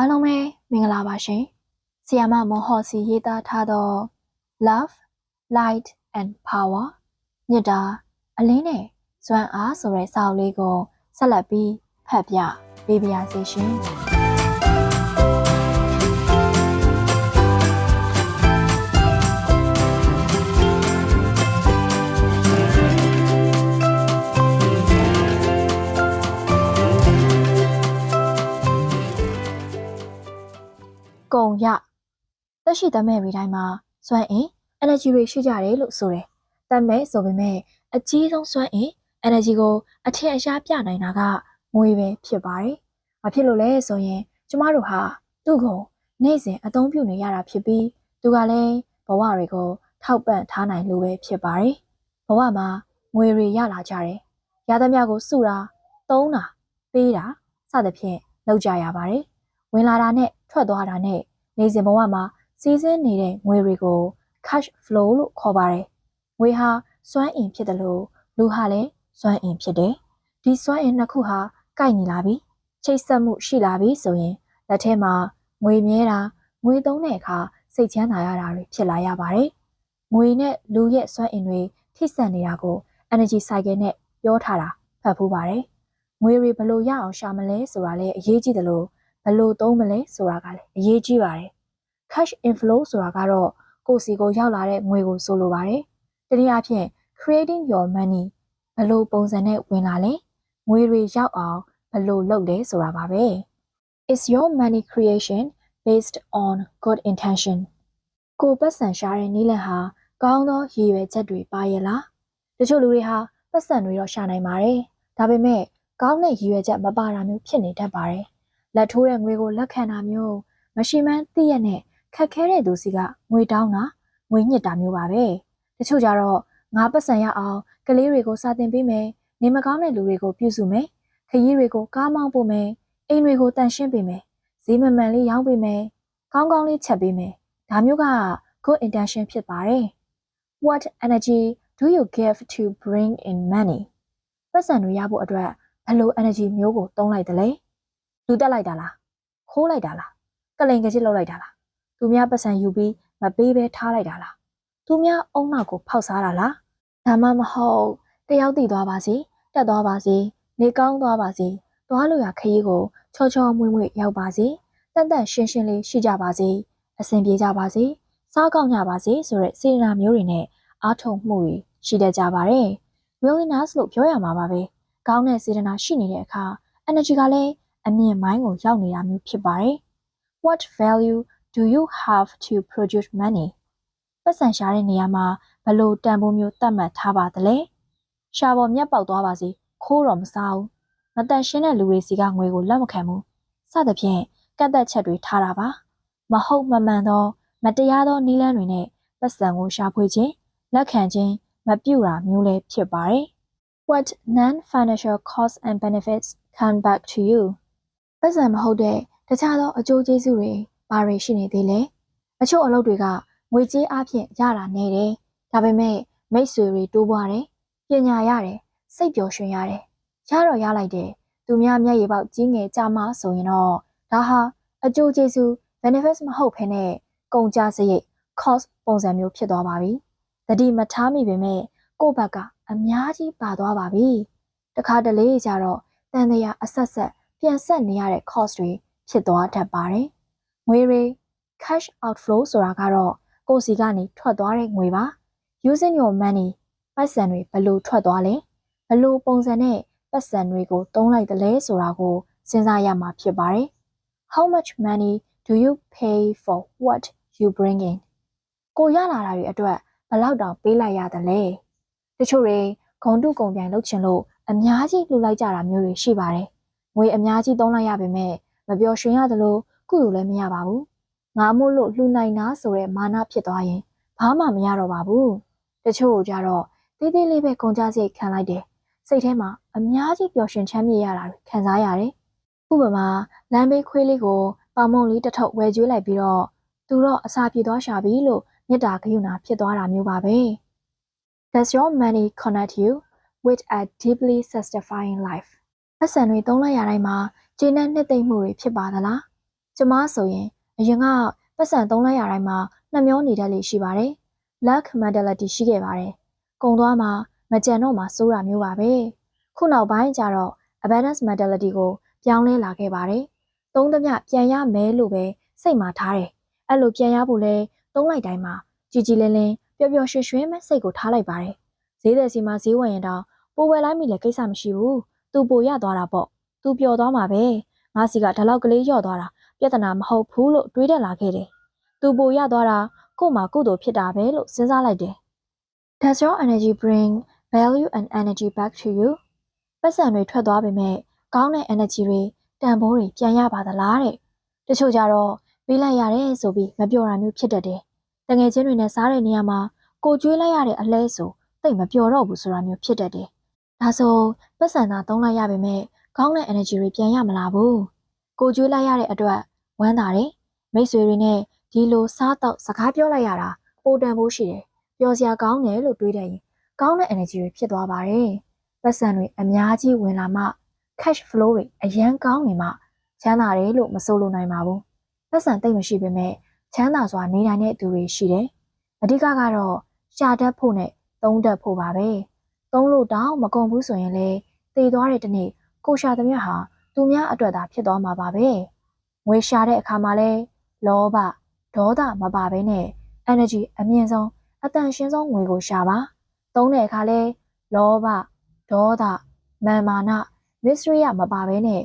အားလုံးပဲမင်္ဂလာပါရှင်ဆီယာမမွန်ဟော်စီရေးသားထားသော Love Light and Power မြတ်တာအလင်းနဲ့ဇွမ်းအားဆိုတဲ့စာအုပ်လေးကိုဆက်လက်ပြီးဖတ်ပြပေးပါရစေရှင် တက်ရှိတမဲ့ရီတိုင်းမှာစွမ်းအင် energy တွေရှိကြတယ်လို့ဆိုတယ်။တတ်မဲ့ဆိုပေမဲ့အကြီးဆုံးစွမ်းအင် energy ကိုအထင်အရှားပြနိုင်တာကငွေပဲဖြစ်ပါတယ်။ဘာဖြစ်လို့လဲဆိုရင်ကျမတို့ဟာသူ့ကိုနေ့စဉ်အသုံးပြုနေရတာဖြစ်ပြီးသူကလည်းဘဝတွေကိုထောက်ပံ့ထားနိုင်လို့ပဲဖြစ်ပါတယ်။ဘဝမှာငွေတွေရလာကြတယ်။ရသမျှကိုစုတာ၊သုံးတာ၊ပေးတာစသဖြင့်လုပ်ကြရပါတယ်။ဝင်လာတာနဲ့ထွက်သွားတာနဲ့နေစဉ်ဘဝမှာ စီးဆင်းနေတဲ့ငွေတွေကို cash flow လို့ခေါ်ပါတယ်။ငွေဟာစွမ်းအင်ဖြစ်တယ်လို့လူဟာလည်းစွမ်းအင်ဖြစ်တယ်။ဒီစွမ်းအင်နှစ်ခုဟာကိုက်ညီလာပြီ။ချိတ်ဆက်မှုရှိလာပြီဆိုရင်လက်ထဲမှာငွေမြဲတာငွေသုံးတဲ့အခါစိတ်ချမ်းသာရတာတွေဖြစ်လာရပါတယ်။ငွေနဲ့လူရဲ့စွမ်းအင်တွေထိစပ်နေတာကို energy cycle နဲ့ပြောထားတာဖတ်ဖူးပါတယ်။ငွေတွေဘယ်လိုရအောင်ရှာမလဲဆိုတာလည်းအရေးကြီးတယ်လို့ဘယ်လိုသုံးမလဲဆိုတာကလည်းအရေးကြီးပါတယ်။ cash inflow ဆိုတာကတော့ကိုယ်စီကိုရောက်လာတဲ့ငွေကိုဆိုလိုပါတယ်။တနည်းအားဖြင့် creating your money ဘယ်လိုပုံစံနဲ့ဝင်လာလဲငွေတွေရောက်အောင်ဘယ်လိုလုပ်လဲဆိုတာပါပဲ Is your money creation based on good intention ကိုပတ်စံရှာတဲ့နည်းလမ်းဟာကောင်းသောရည်ရွယ်ချက်တွေပါရဲ့လားတချို့လူတွေဟာပတ်စံတွေတော့ရှာနိုင်ပါတယ်ဒါပေမဲ့ကောင်းတဲ့ရည်ရွယ်ချက်မပါတာမျိုးဖြစ်နေတတ်ပါတယ်လက်ထိုးတဲ့ငွေကိုလက်ခံတာမျိုးမရှိမှန်းသိရနဲ့ ခက်ခဲတဲ့သူစီကငွေတောင်းတာငွေညစ်တာမျိုးပါပဲတချို့ကြတော့ငါပတ်စံရအောင်ကလေးတွေကိုစာသင်ပေးမယ်နေမကောင်းတဲ့လူတွေကိုပြုစုမယ်ခရီးတွေကိုကားမောင်းပို့မယ်အိမ်တွေကိုတန်ရှင်းပေးမယ်ဈေးမမှန်လေးရောင်းပေးမယ်ကောင်းကောင်းလေးချက်ပေးမယ်ဒါမျိုးက good intention ဖြစ်ပါတယ် What energy do you give to bring in money ပတ်စံတွေရဖို့အတွက်ဘယ်လို energy မျိုးကိုသုံးလိုက်သလဲလူတက်လိုက်တာလားခိုးလိုက်တာလားကလိန်ကကြစ်လောက်လိုက်တာလား သူများပတ်စံယူပြီးမပေးဘဲထားလိုက်တာလားသူများအုံနောက်ကိုဖောက်စားတာလားဒါမှမဟုတ်တယောက်တည်သွားပါစေတက်သွားပါစေနေကောင်းသွားပါစေသွားလို့ရခရီးကိုချောချောမွေ့မွေ့ရောက်ပါစေတန်တန်ရှင်းရှင်းလေးရှိကြပါစေအဆင်ပြေကြပါစေစားကောင်းကြပါစေဆိုတဲ့စေတနာမျိုးတွေနဲ့အားထုတ်မှုတွေရှိတတ်ကြပါတယ် willingness လို့ပြောရမှာပါပဲကောင်းတဲ့စေတနာရှိနေတဲ့အခါ energy ကလည်းအမြင့်မိုင်းကိုရောက်နေတာမျိုးဖြစ်ပါတယ် what value do you have to produce money ပတ်စံရှာတဲ့နေရာမှာဘလို့တန်ဖိုးမျိုးသတ်မှတ်ထားပါသလဲရှာပေါ်မြက်ပေါက်သွားပါစေခိုးတော့မစားဘူးမတန်ရှင်းတဲ့လူတွေစီကငွေကိုလက်မခံဘူးစသဖြင့်ကတ်သက်ချက်တွေထားတာပါမဟုတ်မမှန်သော မတရားသောနည်းလမ်းတွေနဲ့ပတ်စံကိုရှာဖွေခြင်းလက်ခံခြင်းမပြုတာမျိုးလည်းဖြစ်ပါတယ် What non-financial costs and benefits come back to you ပတ်စံမဟုတ်တဲ့တခြားသောအကျိုးကျေးဇူးတွေ ဘာတွေရှိနေသေးလဲအချို့အလုပ်တွေကငွေကြေးအပြင်ရတာနေတယ်ဒါပေမဲ့မိတ်ဆွေတွေတိုးပွားတယ်ပညာရတယ်စိတ်ပျော်ရွှင်ရတယ်ရတော့ရလိုက်တယ်သူများမျက်ရည်ပေါက်ကြီးငယ်ကြမှာဆိုရင်တော့ဒါဟာအကျိုးကျေးဇူး benefits မဟုတ်ဘဲနဲ့ကုန်ကျစရိတ် cost ပုံစံမျိုးဖြစ်သွားပါပြီတတိမထားမိပေမဲ့ကိုယ့်ဘက်ကအများကြီးပါသွားပါပြီတခါတလေကြတော့တန်တရားအဆက်ဆက်ပြန်ဆက်နေရတဲ့ cost တွေဖြစ်သွားတတ်ပါတယ် ငွေတွေ cash outflow ဆိုတာကတော့ကိုယ်စီကနေထွက်သွားတဲ့ငွေပါ using your money ပတ်စံတွေဘယ်လိုထွက်သွားလဲဘယ်လိုပုံစံနဲ့ပတ်စံတွေကိုသုံးလိုက်သလဲဆိုတာကိုစဉ်းစားရမှာဖြစ်ပါတယ် How much money do you pay for what you bring in ကိုရလာတာတွေအတွက်ဘယ်လောက်တောင်ပေးလိုက်ရသလဲတချို့တွေဂုံတုဂုံပြိုင်လုပ်ချင်လို့အများကြီးလှူလိုက်ကြတာမျိုးတွေရှိပါတယ်ငွေအများကြီးသုံးလိုက်ရပေမဲ့မပျော်ရွှင်ရသလို ကုသိုလ်လည်းမရပါဘူးငါမို့လို့လှူနိုင်တာဆိုတဲ့မာနဖြစ်သွားရင်ဘာမှမရတော့ပါဘူးတချို့ကြတော့သေးသေးလေးပဲကုန်ကြစိတ်ခံလိုက်တယ်စိတ်ထဲမှာအများကြီးပျော်ရွှင်ချမ်းမြေ့ရတာခံစားရတယ်ဥပမာလမ်းဘေးခွေးလေးကိုပေါမုံလေးတစ်ထုပ်ဝယ်ကျွေးလိုက်ပြီးတော့သူတော့အစာပြေသွားရှာပြီလို့မေတ္တာကရုဏာဖြစ်သွားတာမျိုးပါပဲ Does your money connect you with a deeply satisfying life အဆန်တွေသုံးလိုက်ရတိုင်းမှာကျေနပ်နှစ်သိမ့်မှုတွေဖြစ်ပါသလား ကျမဆိုရင်အရင်ကပတ်စံသုံးလိုက်ရတိုင်းမှာနှမျောနေတတ်လေရှိပါတယ်။ luck mentality ရှိခဲ့ပါတယ်။ကုံသွားမှာမကြံတော့မှစိုးတာမျိုးပါပဲ။ခုနောက်ပိုင်းကျတော့ abundance mentality ကိုပြောင်းလဲလာခဲ့ပါတယ်။သုံးသမျှပြန်ရမယ်လို့ပဲစိတ်မှာထားတယ်။အဲ့လိုပြန်ရဖို့လဲသုံးလိုက်တိုင်းမှာကြည်ကြည်လင်းလင်းပျော်ပျော်ရွှင်ရွှင်ပဲစိတ်ကိုထားလိုက်ပါတယ်။ဈေးသည်စီမှာဈေးဝင်ရင်တော့ပိုဝယ်လိုက်မိလည်းကိစ္စမရှိဘူး။သူပိုရသွားတာပေါ့။သူပျော်သွားမှာပဲ။ငါစီကဒါလောက်ကလေးရော့သွားတာ ပြဿနာမဟုတ်ဘူးလို့တွေးတက်လာခဲ့တယ်။သူပိုရသွားတာကို့မှာကုသိုလ်ဖြစ်တာပဲလို့စဉ်းစားလိုက်တယ်။ Does your energy bring value and energy back to you? ပတ်စံတွေထွက်သွားပေမဲ့ကောင်းတဲ့ energy တွေတန်ဖိုးတွေပြန်ရပါသလားတဲ့။တချို့ကြတော့ပေးလိုက်ရတယ်ဆိုပြီးမပြောတာမျိုးဖြစ်တတ်တယ်။တငယ်ချင်းတွေနဲ့စားတဲ့နေရာမှာကိုကျွေးလိုက်ရတဲ့အလဲဆိုတိတ်မပြောတော့ဘူးဆိုတာမျိုးဖြစ်တတ်တယ်။ဒါဆိုပတ်စံသာသုံးလိုက်ရပေမဲ့ကောင်းတဲ့ energy တွေပြန်ရမလာဘူး။ကိုကျွေးလိုက်ရတဲ့အတွက် ဝမ်းသာတယ်။မိတ်ဆွေတွေနဲ့ဒီလိုစားတော့စကားပြောလိုက်ရတာပိုတန်ဖို့ရှိတယ်။ပျော်စရာကောင်းတယ်လို့တွေးတယ်ရင်ကောင်းတဲ့ energy တွေဖြစ်သွားပါတယ်။ပတ်စံတွေအများကြီးဝင်လာမှ cash flow တွေအရန်ကောင်းနေမှချမ်းသာတယ်လို့မဆိုလိုနိုင်ပါဘူး။ပတ်စံတိတ်မရှိပေမဲ့ချမ်းသာစွာနေနိုင်တဲ့သူတွေရှိတယ်။အဓိကကတော့ရှာတတ်ဖို့နဲ့သုံးတတ်ဖို့ပါပဲ။သုံးလို့တောင်မကုန်ဘူးဆိုရင်လေတည်သွားတဲ့တနေ့ကိုရှာသမျှဟာသူများအတွက်သာဖြစ်သွားမှာပါပဲ။ ငွေရှာတဲ့အခါမှာလဲလောဘဒေါသမပါဘဲနဲ့ energy အမြင့်ဆုံးအတန်ရှင်းဆုံးငွေကိုရှာပါသုံးတဲ့အခါလဲလောဘဒေါသမာမာန mystery ရမပါဘဲနဲ့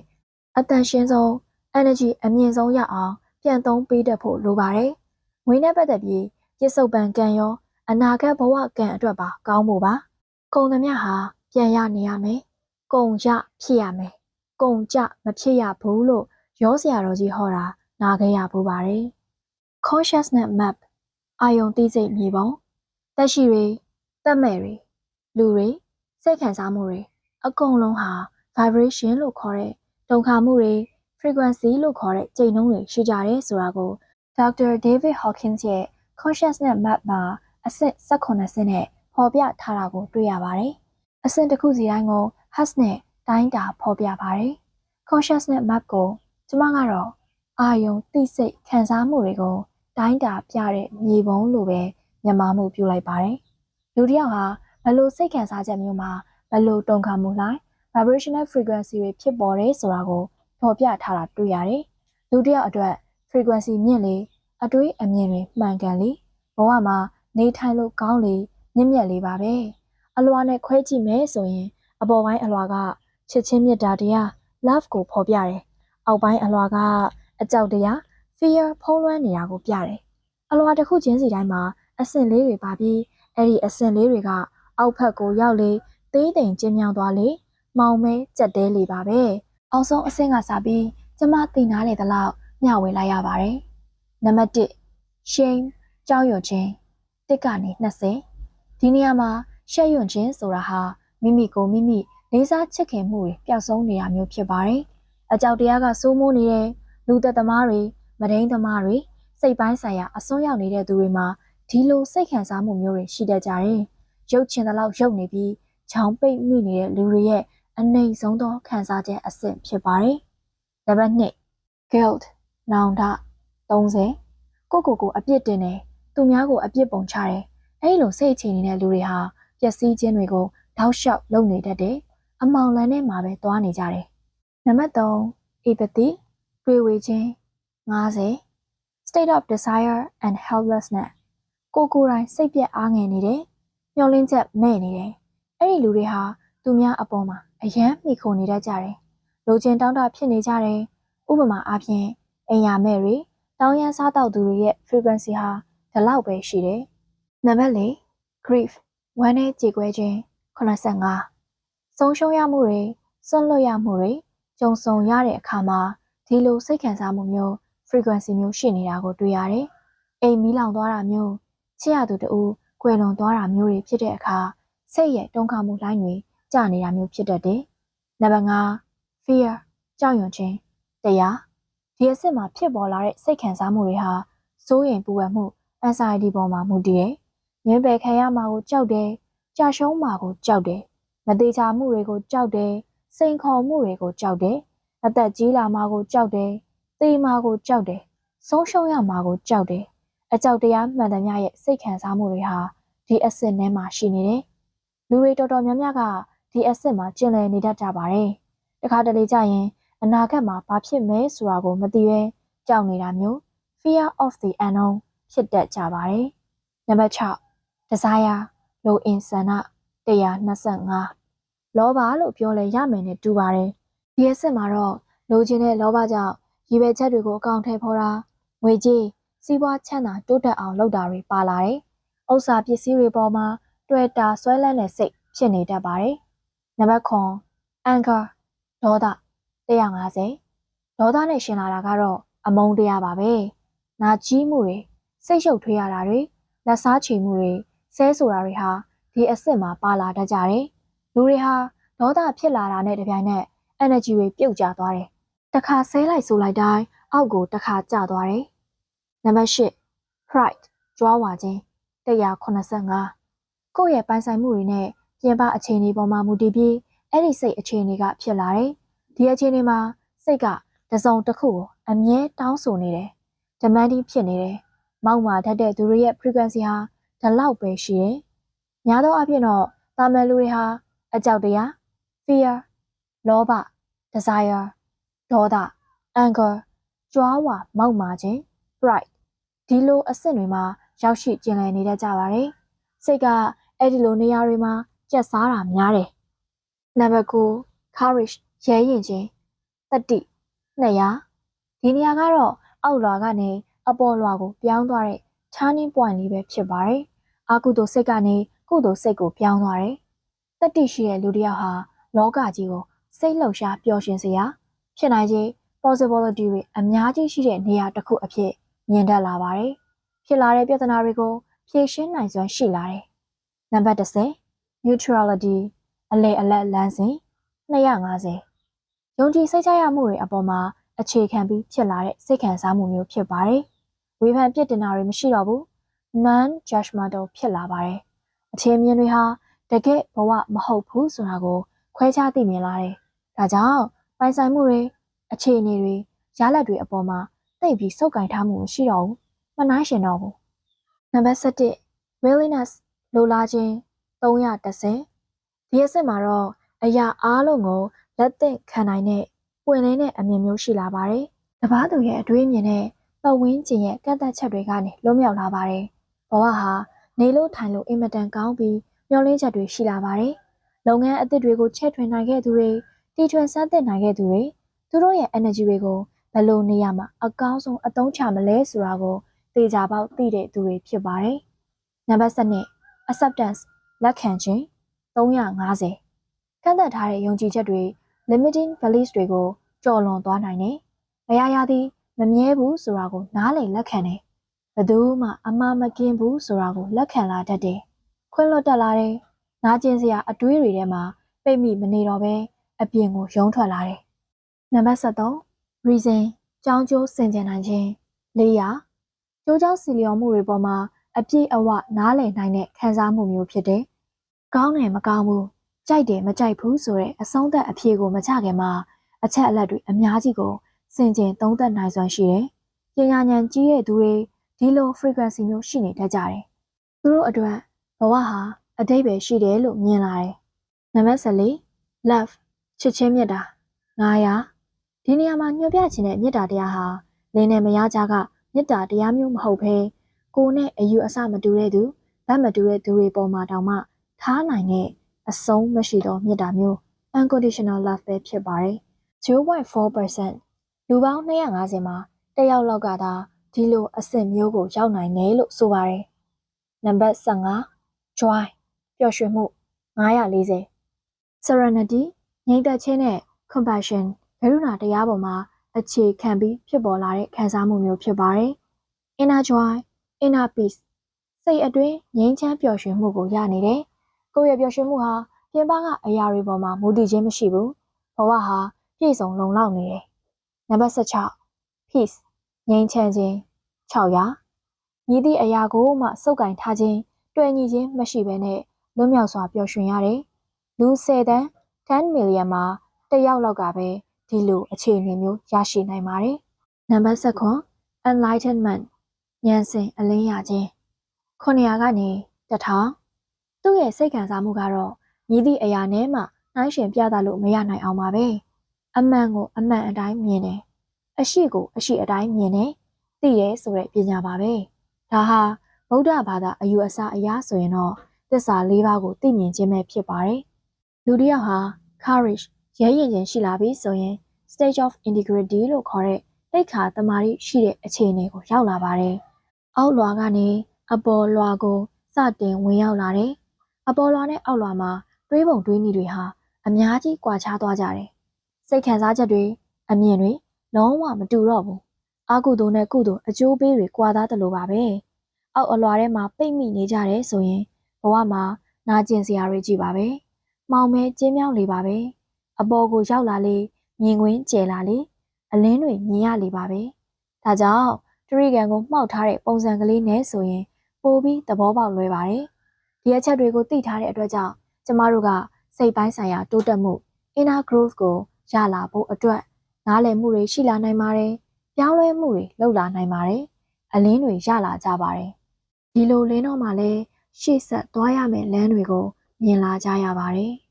အတန်ရှင်းဆုံး energy အမြင့်ဆုံးရအောင်ပြန်သုံးပေးတတ်ဖို့လိုပါတယ်ငွေနဲ့ပတ်သက်ပြီးပြစ္ဆုတ်ပံကံရောအနာဂတ်ဘဝကံအတွက်ပါကောင်းဖို့ပါကုံသမျှဟာပြန်ရနေရမယ်ကုံရဖြစ်ရမယ်ကုံကြမဖြစ်ရဘူးလို့ ရောဆရာတော်ကြီးဟောတာနားခဲ့ရပူပါတယ် consciousness map အာယုံသိစိတ်မြေပုံတက်ရှိတွေတက်မဲ့တွေလူတွေစိတ်ခံစားမှုတွေအကုန်လုံးဟာ vibration လို့ခေါ်တဲ့တုန်ခါမှုတွေ frequency လို့ခေါ်တဲ့ကြိမ်နှုန်းတွေရှိကြတယ်ဆိုတာကို Dr. David Hawkins ရဲ့ consciousness map မှာအဆင့်18ဆင့်နဲ့ဖော်ပြထားတာကိုတွေ့ရပါတယ်။အဆင့်တစ်ခုစီတိုင်းကို Hertz နဲ့တိုင်းတာဖော်ပြပါတယ်။ consciousness map ကို ကျမကတော့အာယုံသိစိတ်ခံစားမှုတွေကိုတိုင်းတာပြတဲ့မြေပုံလို့ပဲမြန်မာမှုပြုလိုက်ပါတယ်။လူတစ်ယောက်ဟာဘယ်လိုစိတ်ခံစားချက်မျိုးမှာဘယ်လိုတုန်ခါမှုလိုက် vibrational frequency တွေဖြစ်ပေါ်တယ်ဆိုတာကိုဖော်ပြထားတာတွေ့ရတယ်။လူတစ်ယောက်အတွက် frequency မြင့်လေအတွေးအမြင်တွေမှန်ကန်လေဘဝမှာနေထိုင်လို့ကောင်းလေမြင့်မြတ်လေးပါပဲ။အလွာနဲ့ခွဲကြည့်မယ်ဆိုရင် အပေါ်ပိုင်းအလွာကချစ်ချင်းမေတ္တာတရား love ကိုဖော်ပြတယ်။ အောက်ပိုင်းအလွာကအကြောက်တရား fear ဖုံးလွှမ်းနေတာကိုပြတယ်။အလွာတစ်ခုချင်းစီတိုင်းမှာအဆင့်လေးတွေပါပြီးအဲ့ဒီအဆင့်လေးတွေက အောက်ဖက်ကိုရောက်လေသေးတိမ်ကျဉ်းမြောင်းသွားလေမောင်မဲကြက်တဲလေပါပဲ။အောက်ဆုံးအဆင့်ကစပြီးကျမသိနာလေသလောက်မျှဝေလိုက်ရပါတယ်။နံပါတ်1 shame ကြောက်ရွံ့ခြင်းတစ်ကနေ20ဒီနေရာမှာရှက်ရွံ့ခြင်းဆိုတာဟာမိမိကိုမိမိလေးစားချစ်ခင်မှုတွေပျောက်ဆုံးနေတာမျိုးဖြစ်ပါတယ်။ အကြောက်တရားကစိုးမိုးနေတဲ့လူသက်သမားတွေမဒိန်သမားတွေစိတ်ပိုင်းဆိုင်ရာအစွန်းရောက်နေတဲ့သူတွေမှာဒီလိုစိတ်ခံစားမှုမျိုးတွေရှိတတ်ကြတယ်။ရုပ်ချင်တဲ့လောက်ရုပ်နေပြီးချောင်းပိတ်မိနေတဲ့လူတွေရဲ့အနေဆုံးသောခံစားချက်အဆင့်ဖြစ်ပါတယ်။နံပါတ်2 guilt နောင်တ30ကိုကိုကိုအပြစ်တင်တယ်သူများကိုအပြစ်ပုံချတယ်အဲဒီလိုစိတ်အခြေနေတဲ့လူတွေဟာပျက်စီးခြင်းတွေကိုတောက်လျှောက်လုပ်နေတတ်တယ်အမောင်လန်းထဲမှာပဲသွားနေကြတယ် နံပါတ်3 apathy တွေးဝေခြင်း50 state of desire and helplessness ကိုကိုယ်တိုင်စိတ်ပြက်အားငယ်နေတယ်မျောလင်းချက်မဲ့နေတယ်အဲ့ဒီလူတွေဟာသူများအပေါ်မှာအယမ်းမိခိုနေတတ်ကြတယ်လိုချင်တောင်းတဖြစ်နေကြတယ်ဥပမာအားဖြင့်အိမ်ယာမဲ့တွေတောင်းရမ်းစားတောက်သူတွေရဲ့ frequency ဟာဒီလောက်ပဲရှိတယ်နံပါတ်၄ grief ဝမ်းနဲ့ကြေကွဲခြင်း85ဆုံးရှုံးရမှုတွေဆွန့်လွတ်ရမှုတွေ ကြုံဆုံရတဲ့အခါမှာဒီလိုစိတ်ခံစားမှုမျိုး frequency မျိုးရှိနေတာကိုတွေ့ရတယ်။အိမ်မီးလောင်သွားတာမျိုးချစ်ရသူတူကွယ်လွန်သွားတာမျိုးတွေဖြစ်တဲ့အခါစိတ်ရဲ့တုန်ခါမှုလိုင်းတွေကျနေတာမျိုးဖြစ်တတ်တယ်။နံပါတ်5 fear ကြောက်ရွံ့ခြင်းတရားဒီအဆင့်မှာဖြစ်ပေါ်လာတဲ့စိတ်ခံစားမှုတွေဟာစိုးရိမ်ပူပန်မှု anxiety ပေါ်မှာမူတည်တယ်။ငင်းပယ်ခံရမှာကိုကြောက်တယ်။ကြာရှုံးမှာကိုကြောက်တယ်။မသေးချာမှုတွေကိုကြောက်တယ်။ စိန်ခေါ်မှုတွေကိုကြောက်တယ်။အသက်ကြီးလာမှာကိုကြောက်တယ်သေမာကိုကြောက်တယ်ဆုံးရှုံးရမှာကိုကြောက်တယ်အကြောက်တရားမှန်သမျှရဲ့စိတ်ခံစားမှုတွေဟာဒီအဆင့်ထဲမှာရှိနေတယ်လူတွေတော်တော်များများကဒီအဆင့်မှာကျင်လည်နေတတ်ကြပါတယ်တခါတလေကျရင်အနာဂတ်မှာဘာဖြစ်မဲဆိုတာကိုမသိဘဲကြောက်နေတာမျိုး fear of the unknown ဖြစ်တတ်ကြပါတယ်နံပါတ်6 desire လိုအင်ဆန္ဒ125 လောဘလို့ပြောလဲရမယ်နဲ့တူပါတယ်ဒီအဆင့်မှာတော့လိုချင်တဲ့လောဘကြောင့်ရည်ပဲချက်တွေကိုအကောင့်ထဲဖော်တာငွေကြေးစီးပွားချမ်းသာတိုးတက်အောင်လုပ်တာတွေပါလာတယ်။ဥစ္စာပစ္စည်းတွေပေါ်မှာတွေ့တာဆွဲလန်းတဲ့စိတ်ဖြစ်နေတတ်ပါတယ်။နံပါတ်9 anger ဒေါသ150ဒေါသနဲ့ရှင်လာတာကတော့အမုန်းတရားပါပဲ။နာကြီးမှုတွေစိတ်ရှုပ်ထွေးရတာတွေလက်စားချေမှုတွေဆဲဆိုတာတွေဟာဒီအစ်စ်မှာပါလာတတ်ကြတယ်။ လူတွေဟာဒေါသဖြစ်လာတာနဲ့တပြိုင်နက် energy တွေပြုတ်ကျသွားတယ်။တစ်ခါဆဲလိုက်ဆိုလိုက်တိုင်းအောက်ကိုတစ်ခါကျသွားတယ်။နံပါတ်၈ pride ကြွားဝါခြင်း185ကိုယ့်ရဲ့ပိုင်ဆိုင်မှုတွေနဲ့ပြင်ပအခြေအနေပေါ်မှာမူတည်ပြီးအဲ့ဒီစိတ်အခြေအနေကဖြစ်လာတယ်။ဒီအခြေအနေမှာစိတ်ကတစုံတစ်ခုကိုအမြဲတောင်းဆိုနေတယ်။ demanding ဖြစ်နေတယ်။မောက်မာတတ်တဲ့သူတွေရဲ့ frequency ဟာဒီလောက်ပဲရှိတယ်။များသောအားဖြင့်တော့တာမန်လူတွေဟာ အကြောက်တရား fear လောဘ desire ဒေါသ anger ကြွားဝါမောက်မာခြင်း pride ဒီလိုအဆင့်တွေမှာရောက်ရှိကျင်လည်နေတတ်ကြပါတယ်။စိတ်ကအဲ့ဒီလိုနေရာတွေမှာကြက်စားတာများတယ်။နံပါတ်9 courage ရဲရင်ခြင်းတတိ200ဒီနေရာကတော့အောက်လွာကနေအပေါ်လွာကိုပြောင်းသွားတဲ့ turning point လေးပဲဖြစ်ပါတယ်။အာကုသိုလ်စိတ်ကနေကုသိုလ်စိတ်ကိုပြောင်းသွားတယ်။ တတိရှိတဲ့လူတစ်ယောက်ဟာလောကကြီးကိုစိတ်လှုပ်ရှားပျော်ရွှင်စရာဖြစ်နိုင်ခြင်း possibility တွေအများကြီးရှိတဲ့နေရာတစ်ခုအဖြစ်မြင်တတ်လာပါတယ်။ဖြစ်လာတဲ့ပြဿနာတွေကိုဖြေရှင်းနိုင်စွမ်းရှိလာတယ်။နံပါတ်30 neutrality အလေအလတ်လမ်းစဉ်250ယုံကြည်စိတ်ချရမှုတွေအပေါ်မှာအခြေခံပြီးဖြစ်လာတဲ့စိတ်ခံစားမှုမျိုးဖြစ်ပါတယ်။ဝေဖန်ပြစ်တင်တာတွေမရှိတော့ဘူး။ non judgmental ဖြစ်လာပါတယ်။အခြေမြင်တွေဟာ တကယ်ဘဝမဟုတ်ဘူးဆိုတာကိုခွဲခြားသိမြင်လာတယ်။ဒါကြောင့်ပိုင်ဆိုင်မှုတွေအခြေအနေတွေရလဒ်တွေအပေါ်မှာသိပြီးစုပ်ကင်ထားမှုမရှိတော့ဘူး။မနှိုင်းရှင်တော့ဘူး။နံပါတ်7 willingness လိုလားခြင်း310ဒီအစစ်မှာတော့အရာအားလုံးကိုလက်သင့်ခံနိုင်တဲ့ပွင့်လင်းတဲ့အမြင်မျိုးရှိလာပါတယ်။တပားသူရဲ့အတွေးအမြင်နဲ့ပတ်ဝန်းကျင်ရဲ့ကန့်သက်ချက်တွေကနေလွတ်မြောက်လာပါတယ်။ဘဝဟာနေလို့ထိုင်လို့အင်မတန်ကောင်းပြီး မျောလင်းချက်တွေရှိလာပါတယ်။လုပ်ငန်းအသစ်တွေကိုချဲ့ထွင်နိုင်ခဲ့သူတွေတီထွင်စမ်းသစ်နိုင်ခဲ့သူတွေသူတို့ရဲ့ energy တွေကိုဘယ်လိုနေရာမှာအကောင်းဆုံးအသုံးချမလဲဆိုတာကိုသိကြပေါက်သိတဲ့သူတွေဖြစ်ပါတယ်။နံပါတ်7 acceptance လက်ခံခြင်း350ကန့်သက်ထားတဲ့ယုံကြည်ချက်တွေ limiting beliefs တွေကိုကျော်လွန်သွားနိုင်တယ်။မရရသည်မမြဲဘူးဆိုတာကိုနားလည်လက်ခံတယ်။ဘယ်သူမှအမှားမကင်းဘူးဆိုတာကိုလက်ခံလာတတ်တယ်။ ခွင့်လွတ်တက်လာတယ်။နာကျင်စရာအတွေးတွေထဲမှာပိတ်မိမနေတော့ဘဲအပြင်ကိုရုံးထွက်လာတယ်။နံပါတ်73 reason ကြောင်းကျိုးစင်ကြင်နိုင်ခြင်း400ကျိုးကြောင်းစီလျော်မှုတွေပေါ်မှာအပြည့်အဝနားလည်နိုင်တဲ့ခံစားမှုမျိုးဖြစ်တယ်။ကောင်းတယ်မကောင်းဘူးကြိုက်တယ်မကြိုက်ဘူးဆိုတဲ့အဆုံးသက်အဖြေကိုမချခင်မှာအချက်အလက်တွေအများကြီးကိုစင်ကြင်သုံးသပ်နိုင်စွမ်းရှိတယ်။ပညာဉာဏ်ကြီးတဲ့သူတွေဒီလို frequency မျိုးရှိနေတတ်ကြတယ်။သူတို့အတွက်ဘ ဝဟာအတိတ်ပဲရှိတယ်လို့မြင်လာတယ်။နံပါတ်14 love ချစ်ချင်းမေတ္တာ900ဒီနေရာမှာညွှန်ပြခြင်းတဲ့မေတ္တာတရားဟာလင်းနဲ့မယားကြားကမေတ္တာတရားမျိုးမဟုတ်ဘဲကိုယ်နဲ့အယူအဆမတူတဲ့သူဗတ်မတူတဲ့သူတွေပေါ်မှာတောင်မှထားနိုင်တဲ့အဆုံးမရှိသောမေတ္တာမျိုး unconditional love ပဲဖြစ်ပါတယ်0.4%လူပေါင်း250မှာတစ်ယောက်လောက်ကသာဒီလိုအဆင့်မျိုးကိုရောက်နိုင်တယ်လို့ဆိုပါတယ်နံပါတ်15 joy ပျော်ရွှင်မှု940 serenity ငြိမ်သက်ခြင်းနဲ့ compassion ဘရုဏာတရားပေါ်မှာအခြေခံပြီးဖြစ်ပေါ်လာတဲ့ခံစားမှုမျိုးဖြစ်ပါတယ် inner joy inner peace စိတ်အတွင်းငြိမ်းချမ်းပျော်ရွှင်မှုကိုရနေတယ်ကိုယ့်ရဲ့ပျော်ရွှင်မှုဟာပြင်ပကအရာတွေပေါ်မှာမူတည်ခြင်းမရှိဘူးဘဝဟာပြည့်စုံလုံလောက်နေတယ်နံပါတ်16 peace ငြိမ်းချမ်းခြင်း600မြည်သည့်အရာကိုမှစုပ်ကင်ထားခြင်း တွေ့ညီခြင်းမရှိဘဲနဲ့လွတ်မြောက်စွာပျော်ရွှင်ရတယ်လူ10တန်း10 million မှာတစ်ယောက်လောက်ကပဲဒီလိုအခြေအနေမျိုးရရှိနိုင်ပါတယ်နနံပါတ်7 enlightenment ဉာဏ်စင်အလင်းရခြင်း900ကနေ1000သူ့ရဲ့စိတ်ခံစားမှုကတော့မြည်သည့်အရာနဲ့မှနှိုင်းယှဉ်ပြသလို့မရနိုင်အောင်ပါပဲအမှန်ကိုအမှန်အတိုင်းမြင်တယ်အရှိကိုအရှိအတိုင်းမြင်တယ်သိတယ်ဆိုတဲ့ပညာပါပဲဒါဟာ ဗုဒ္ဓဘာသာအယူအဆအရဆိုရင်တော့သစ္စာ၄ပါးကိုသိမြင်ခြင်းပဲဖြစ်ပါတယ်လူတစ်ယောက်ဟာ courage ရဲရင်ခြင်းရှိလာပြီဆိုရင် stage of integrity လို့ခေါ်တဲ့တိတ်ခါတမာတိရှိတဲ့အခြေအနေကိုရောက်လာပါတယ်။အောက်လွာကနေအပေါ်လွာကိုစတင်ဝင်ရောက်လာတယ်။အပေါ်လွာနဲ့အောက်လွာမှာတွေးပုံတွေးနည်းတွေဟာအများကြီးကွာခြားသွားကြတယ်။စိတ်ခံစားချက်တွေအမြင်တွေလုံးဝမတူတော့ဘူး။အာကုသိုလ်နဲ့ကုသိုလ်အကျိုးပေးတွေကွာသားတယ်လို့ပါပဲ။ အောက်အလွာထဲမှာပိတ်မိနေကြတယ်ဆိုရင်ဘဝမှာနာကျင်စရာတွေကြီးပါပဲ။မောင်မဲကျင်းမြောင်းလေပါပဲ။အပေါ်ကိုရောက်လာလေမြင်ကွင်းကျယ်လာလေအလင်းတွေမြင်ရလေပါပဲ။ဒါကြောင့်တရိကန်ကိုမှောက်ထားတဲ့ပုံစံကလေးနဲ့ဆိုရင်ပိုပြီးသဘောပေါက်လွယ်ပါတယ်။ဒီအချက်တွေကိုသိထားတဲ့အတွက်ကြောင့်ကျမတို့ကစိတ်ပိုင်းဆိုင်ရာတိုးတက်မှု inner growth ကိုရလာဖို့အတွက်နားလည်မှုတွေရှိလာနိုင်ပါတယ်။ပြောင်းလဲမှုတွေလုပ်လာနိုင်ပါတယ်။အလင်းတွေရလာကြပါတယ်။ ဒီလိုလင်းတော့မှလည်းရှေ့ဆက်သွားရမယ့်လမ်းတွေကိုမြင်လာကြရပါတယ်။